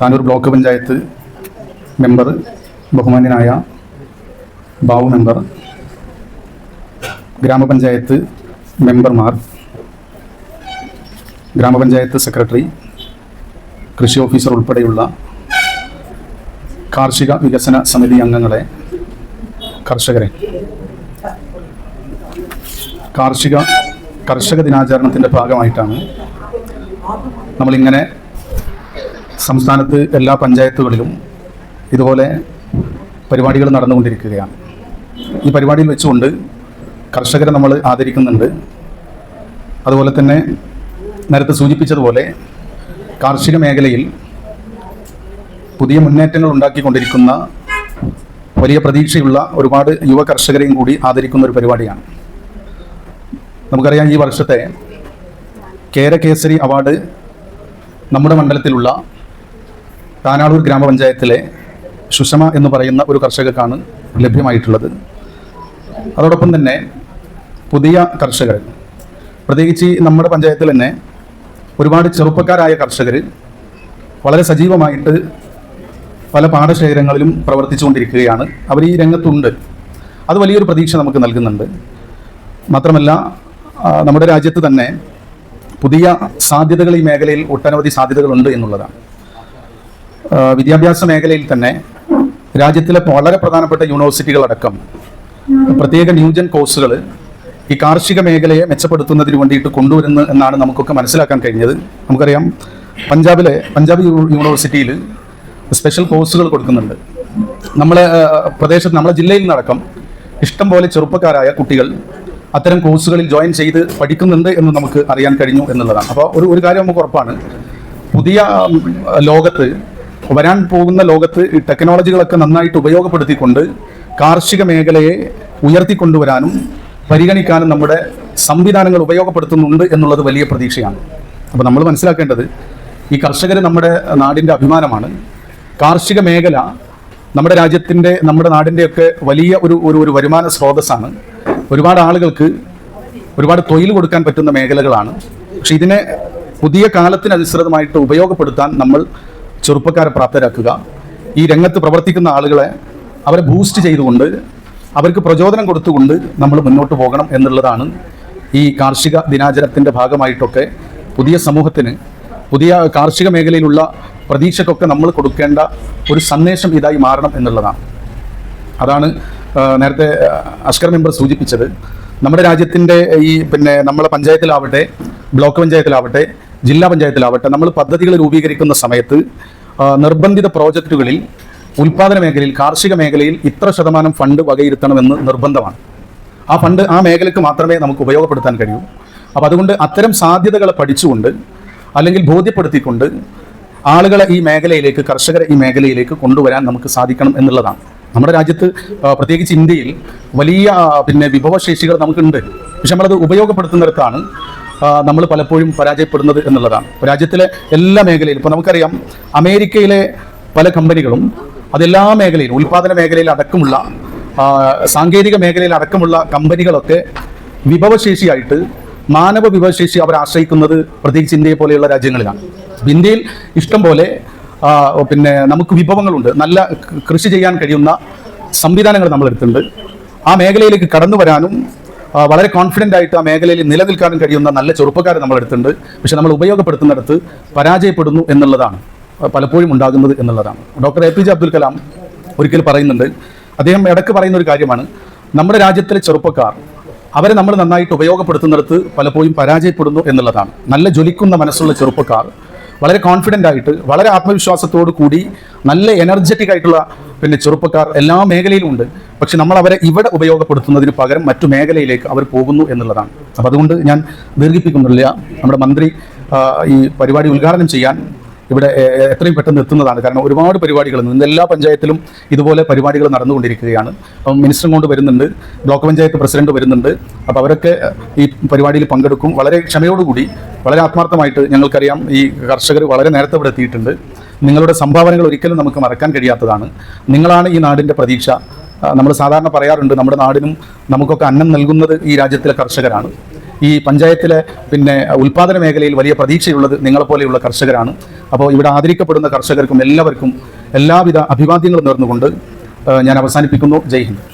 Tanur block panchayat member ബഹുമാന്യനായ Babu member ഗ്രാമപഞ്ചായത്ത് മെമ്പർമാർ ഗ്രാമപഞ്ചായത്ത് സെക്രട്ടറി കൃഷി ഓഫീസർ ഉൾപ്പെടെയുള്ള കാർഷിക വികസന സമിതി അംഗങ്ങളെ കർഷകരെ. കാർഷിക കർഷക ദിനാചരണത്തിന്റെ ഭാഗമായിട്ടാണ് നമ്മളിങ്ങനെ സംസ്ഥാനത്ത് എല്ലാ പഞ്ചായത്തുകളിലും ഇതുപോലെ പരിപാടികൾ നടന്നുകൊണ്ടിരിക്കുകയാണ്. ഈ പരിപാടിയിൽ വെച്ചുകൊണ്ട് കർഷകരെ നമ്മൾ ആദരിക്കുന്നുണ്ട്. അതുപോലെ തന്നെ നേരത്തെ സൂചിപ്പിച്ചതുപോലെ കാർഷിക മേഖലയിൽ പുതിയ മുന്നേറ്റങ്ങൾ ഉണ്ടാക്കിക്കൊണ്ടിരിക്കുന്ന വലിയ പ്രതീക്ഷയുള്ള ഒരുപാട് യുവ കർഷകരെയും കൂടി ആദരിക്കുന്ന ഒരു പരിപാടിയാണ്. നമുക്കറിയാം ഈ വർഷത്തെ കേരകേസരി അവാർഡ് നമ്മുടെ മണ്ഡലത്തിലുള്ള താനാളൂർ ഗ്രാമപഞ്ചായത്തിലെ സുഷമ എന്ന് പറയുന്ന ഒരു കർഷകർക്കാണ് ലഭ്യമായിട്ടുള്ളത്. അതോടൊപ്പം തന്നെ പുതിയ കർഷകർ പ്രത്യേകിച്ച് നമ്മുടെ പഞ്ചായത്തിൽ തന്നെ ഒരുപാട് ചെറുപ്പക്കാരായ കർഷകർ വളരെ സജീവമായിട്ട് പല പാടശേഖരങ്ങളിലും പ്രവർത്തിച്ചുകൊണ്ടിരിക്കുകയാണ്. അവർ ഈ രംഗത്തുണ്ട്. അത് വലിയൊരു പ്രതീക്ഷ നമുക്ക് നൽകുന്നുണ്ട്. മാത്രമല്ല നമ്മുടെ രാജ്യത്ത് തന്നെ പുതിയ സാധ്യതകൾ ഈ മേഖലയിൽ ഒട്ടനവധി സാധ്യതകളുണ്ട് എന്നുള്ളതാണ്. വിദ്യാഭ്യാസ മേഖലയിൽ തന്നെ രാജ്യത്തിലെ വളരെ പ്രധാനപ്പെട്ട യൂണിവേഴ്സിറ്റികളടക്കം പ്രത്യേക ന്യൂജൻ കോഴ്സുകൾ ഈ കാർഷിക മേഖലയെ മെച്ചപ്പെടുത്തുന്നതിന് വേണ്ടിയിട്ട് കൊണ്ടുവരുന്നു എന്നാണ് നമുക്കൊക്കെ മനസ്സിലാക്കാൻ കഴിഞ്ഞത്. നമുക്കറിയാം പഞ്ചാബിലെ പഞ്ചാബ് യൂണിവേഴ്സിറ്റിയിൽ സ്പെഷ്യൽ കോഴ്സുകൾ കൊടുക്കുന്നുണ്ട്. നമ്മളെ പ്രദേശത്ത് നമ്മളെ ജില്ലയിൽ നിന്നടക്കം ഇഷ്ടം പോലെ ചെറുപ്പക്കാരായ കുട്ടികൾ അത്തരം കോഴ്സുകളിൽ ജോയിൻ ചെയ്ത് പഠിക്കുന്നുണ്ട് എന്ന് നമുക്ക് അറിയാൻ കഴിഞ്ഞു എന്നുള്ളതാണ്. അപ്പോൾ ഒരു ഒരു കാര്യം നമുക്ക് ഉറപ്പാണ്. പുതിയ ലോകത്ത് വരാൻ പോകുന്ന ലോകത്ത് ഈ ടെക്നോളജികളൊക്കെ നന്നായിട്ട് ഉപയോഗപ്പെടുത്തിക്കൊണ്ട് കാർഷിക മേഖലയെ ഉയർത്തിക്കൊണ്ടുവരാനും പരിഗണിക്കാനും നമ്മുടെ സംവിധാനങ്ങൾ ഉപയോഗപ്പെടുത്തുന്നുണ്ട് എന്നുള്ളത് വലിയ പ്രതീക്ഷയാണ്. അപ്പോൾ നമ്മൾ മനസ്സിലാക്കേണ്ടത് ഈ കർഷകർ നമ്മുടെ നാടിന്റെ അഭിമാനമാണ്. കാർഷിക മേഖല നമ്മുടെ രാജ്യത്തിന്റെ നമ്മുടെ നാടിന്റെയൊക്കെ വലിയ ഒരു ഒരു ഒരു വരുമാന സ്രോതസ്സാണ്. ഒരുപാട് ആളുകൾക്ക് ഒരുപാട് തൊഴിൽ കൊടുക്കാൻ പറ്റുന്ന മേഖലകളാണ്. പക്ഷെ ഇതിനെ പുതിയ കാലത്തിനനുസൃതമായിട്ട് ഉപയോഗപ്പെടുത്താൻ നമ്മൾ ചെറുപ്പക്കാരെ പ്രാപ്തരാക്കുക. ഈ രംഗത്ത് പ്രവർത്തിക്കുന്ന ആളുകളെ അവരെ ബൂസ്റ്റ് ചെയ്തുകൊണ്ട് അവർക്ക് പ്രചോദനം കൊടുത്തുകൊണ്ട് നമ്മൾ മുന്നോട്ട് പോകണം എന്നുള്ളതാണ് ഈ കാർഷിക ദിനാചരണത്തിന്റെ ഭാഗമായിട്ടൊക്കെ പുതിയ സമൂഹത്തിന് പുതിയ കാർഷിക മേഖലയിലുള്ള പ്രതീക്ഷക്കൊക്കെ നമ്മൾ കൊടുക്കേണ്ട ഒരു സന്ദേശം ഇതായി മാറണം എന്നുള്ളതാണ്. അതാണ് നേരത്തെ അഷ്കർ മെമ്പർ സൂചിപ്പിച്ചത്. നമ്മുടെ രാജ്യത്തിന്റെ ഈ പിന്നെ നമ്മളെ പഞ്ചായത്തിലാവട്ടെ ബ്ലോക്ക് പഞ്ചായത്തിലാവട്ടെ ജില്ലാ പഞ്ചായത്തിലാവട്ടെ നമ്മൾ പദ്ധതികൾ രൂപീകരിക്കുന്ന സമയത്ത് നിർബന്ധിത പ്രോജക്റ്റുകളിൽ ഉൽപാദന മേഖലയിൽ കാർഷിക മേഖലയിൽ ഇത്ര ശതമാനം ഫണ്ട് വകയിരുത്തണമെന്ന് നിർബന്ധമാണ്. ആ ഫണ്ട് ആ മേഖലയ്ക്ക് മാത്രമേ നമുക്ക് ഉപയോഗപ്പെടുത്താൻ കഴിയൂ. അപ്പോൾ അതുകൊണ്ട് അത്തരം സാധ്യതകളെ പഠിച്ചുകൊണ്ട് അല്ലെങ്കിൽ ബോധ്യപ്പെടുത്തിക്കൊണ്ട് ആളുകളെ ഈ മേഖലയിലേക്ക് കർഷകരെ ഈ മേഖലയിലേക്ക് കൊണ്ടുവരാൻ നമുക്ക് സാധിക്കണം എന്നുള്ളതാണ്. നമ്മുടെ രാജ്യത്ത് പ്രത്യേകിച്ച് ഇന്ത്യയിൽ വലിയ പിന്നെ വിഭവശേഷികൾ നമുക്കുണ്ട്. പക്ഷെ നമ്മളത് ഉപയോഗപ്പെടുത്തുന്നിടത്താണ് നമ്മൾ പലപ്പോഴും പരാജയപ്പെടുന്നത് എന്നുള്ളതാണ്. രാജ്യത്തിലെ എല്ലാ മേഖലയിലും ഇപ്പോൾ നമുക്കറിയാം അമേരിക്കയിലെ പല കമ്പനികളും അതെല്ലാ മേഖലയിലും ഉൽപ്പാദന മേഖലയിൽ അടക്കമുള്ള സാങ്കേതിക മേഖലയിൽ അടക്കമുള്ള കമ്പനികളൊക്കെ വിഭവശേഷിയായിട്ട് മാനവ വിഭവശേഷി അവർ ആശ്രയിക്കുന്നത് പ്രത്യേകിച്ച് ഇന്ത്യയെ പോലെയുള്ള രാജ്യങ്ങളിലാണ്. ഇന്ത്യയിൽ ഇഷ്ടം പോലെ പിന്നെ നമുക്ക് വിഭവങ്ങളുണ്ട്. നല്ല കൃഷി ചെയ്യാൻ കഴിയുന്ന സംവിധാനങ്ങൾ നമ്മൾ എടുത്തിട്ടുണ്ട് ആ മേഖലയിലേക്ക് കടന്നു വരാനും വളരെ കോൺഫിഡന്റ് ആയിട്ട് ആ മേഖലയിൽ നിലനിൽക്കാനും കഴിയുന്ന നല്ല ചെറുപ്പക്കാരെ നമ്മൾ എടുത്തിട്ടുണ്ട് പക്ഷെ നമ്മൾ ഉപയോഗപ്പെടുത്തുന്നിടത്ത് പരാജയപ്പെടുന്നു എന്നുള്ളതാണ്. പലപ്പോഴും ഉണ്ടാകുന്നത് എന്നുള്ളതാണ്. Doctor A P J Abdul Kalam ഒരിക്കൽ പറയുന്നുണ്ട്. അദ്ദേഹം ഇടയ്ക്ക് പറയുന്ന ഒരു കാര്യമാണ്. നമ്മുടെ രാജ്യത്തിലെ ചെറുപ്പക്കാർ അവരെ നമ്മൾ നന്നായിട്ട് ഉപയോഗപ്പെടുത്തുന്നിടത്ത് പലപ്പോഴും പരാജയപ്പെടുന്നു എന്നുള്ളതാണ്. നല്ല ജ്വലിക്കുന്ന മനസ്സുള്ള ചെറുപ്പക്കാർ വളരെ കോൺഫിഡന്റ് ആയിട്ട് വളരെ ആത്മവിശ്വാസത്തോടു കൂടി നല്ല എനർജറ്റിക് ആയിട്ടുള്ള പിന്നെ ചെറുപ്പക്കാർ എല്ലാ മേഖലയിലും ഉണ്ട്. പക്ഷെ നമ്മൾ അവരെ ഇവിടെ ഉപയോഗപ്പെടുത്തുന്നതിന് പകരം മറ്റു മേഖലയിലേക്ക് അവർ പോകുന്നു എന്നുള്ളതാണ്. അപ്പം അതുകൊണ്ട് ഞാൻ ദീർഘിപ്പിക്കുന്നില്ല. നമ്മുടെ മന്ത്രി ഈ പരിപാടി ഉദ്ഘാടനം ചെയ്യാൻ ഇവിടെ എത്രയും പെട്ടെന്ന് എത്തുന്നതാണ്. കാരണം ഒരുപാട് പരിപാടികൾ ഇന്ന് എല്ലാ പഞ്ചായത്തിലും ഇതുപോലെ പരിപാടികൾ നടന്നുകൊണ്ടിരിക്കുകയാണ്. അപ്പം മിനിസ്റ്റർ കൊണ്ട് വരുന്നുണ്ട് ബ്ലോക്ക് പഞ്ചായത്ത് പ്രസിഡന്റ് വരുന്നുണ്ട്. അപ്പോൾ അവരൊക്കെ ഈ പരിപാടിയിൽ പങ്കെടുക്കും. വളരെ ക്ഷമയോടുകൂടി വളരെ ആത്മാർത്ഥമായിട്ട് ഞങ്ങൾക്കറിയാം ഈ കർഷകർ വളരെ നേരത്തെ ഇവിടെ എത്തിയിട്ടുണ്ട്. നിങ്ങളുടെ സംഭാവനകൾ ഒരിക്കലും നമുക്ക് മറക്കാൻ കഴിയാത്തതാണ്. നിങ്ങളാണ് ഈ നാടിന്റെ പ്രതീക്ഷ. നമ്മൾ സാധാരണ പറയാറുണ്ട് നമ്മുടെ നാടിനും നമുക്കൊക്കെ അന്നം നൽകുന്നത് ഈ രാജ്യത്തിലെ കർഷകരാണ്. ഈ പഞ്ചായത്തിലെ പിന്നെ ഉൽപ്പാദന മേഖലയിൽ വലിയ പ്രതീക്ഷയുള്ളത് നിങ്ങളെപ്പോലെയുള്ള കർഷകരാണ്. അപ്പോൾ ഇവിടെ ആദരിക്കപ്പെടുന്ന കർഷകർക്കും എല്ലാവർക്കും എല്ലാവിധ അഭിവാദ്യങ്ങളും നേർന്നുകൊണ്ട് ഞാൻ അവസാനിപ്പിക്കുന്നു. ജയ് ഹിന്ദ്.